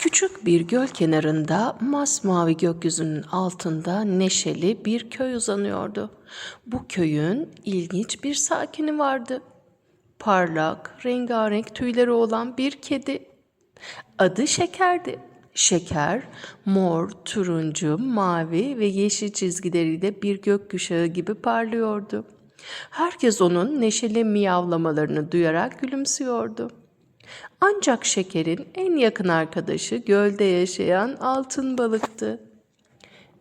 Küçük bir göl kenarında masmavi gökyüzünün altında neşeli bir köy uzanıyordu. Bu köyün ilginç bir sakini vardı. Parlak, rengarenk tüyleri olan bir kedi. Adı Şeker'di. Şeker, mor, turuncu, mavi ve yeşil çizgileriyle bir gökkuşağı gibi parlıyordu. Herkes onun neşeli miyavlamalarını duyarak gülümsüyordu. Ancak şekerin en yakın arkadaşı gölde yaşayan altın balıktı.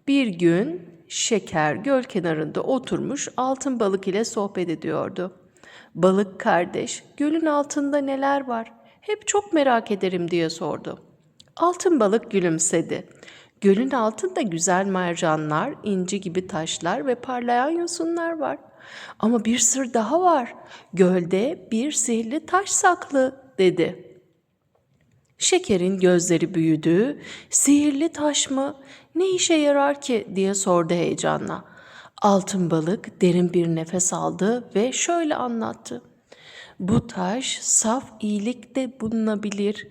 Bir gün şeker göl kenarında oturmuş altın balık ile sohbet ediyordu. Balık kardeş, gölün altında neler var? Hep çok merak ederim diye sordu. Altın balık gülümsedi. Gölün altında güzel mercanlar, inci gibi taşlar ve parlayan yosunlar var. Ama bir sır daha var. Gölde bir sihirli taş saklı dedi. Şekerin gözleri büyüdü. Sihirli taş mı? Ne işe yarar ki diye sordu heyecanla. Altın balık derin bir nefes aldı ve şöyle anlattı. Bu taş saf iyilikte bulunabilir.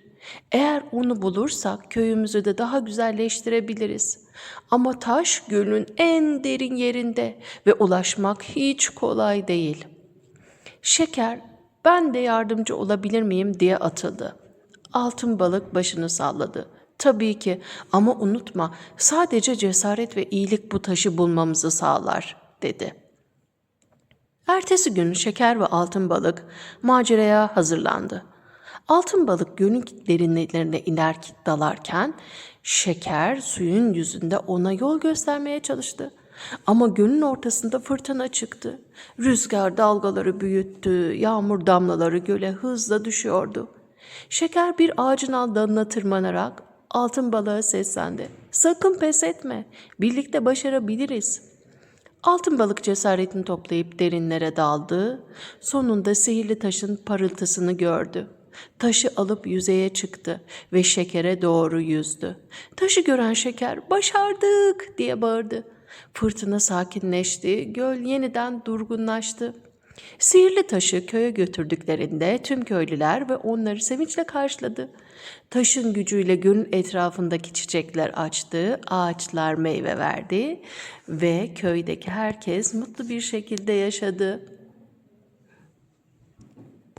Eğer onu bulursak köyümüzü de daha güzelleştirebiliriz. Ama taş gölün en derin yerinde ve ulaşmak hiç kolay değil. Şeker, ben de yardımcı olabilir miyim diye atıldı. Altın balık başını salladı. Tabii ki ama unutma sadece cesaret ve iyilik bu taşı bulmamızı sağlar dedi. Ertesi gün şeker ve altın balık maceraya hazırlandı. Altın balık gölün derinliklerine iner dalarken şeker suyun yüzünde ona yol göstermeye çalıştı. Ama gölün ortasında fırtına çıktı. Rüzgar dalgaları büyüttü, yağmur damlaları göle hızla düşüyordu. Şeker bir ağacın dalına tırmanarak altın balığa seslendi. Sakın pes etme, birlikte başarabiliriz.'' Altın balık cesaretini toplayıp derinlere daldı. Sonunda sihirli taşın parıltısını gördü. Taşı alıp yüzeye çıktı ve şekere doğru yüzdü. Taşı gören şeker başardık diye bağırdı. Fırtına sakinleşti, göl yeniden durgunlaştı. Sihirli taşı köye götürdüklerinde tüm köylüler ve onları sevinçle karşıladı. Taşın gücüyle gölün etrafındaki çiçekler açtı, ağaçlar meyve verdi ve köydeki herkes mutlu bir şekilde yaşadı.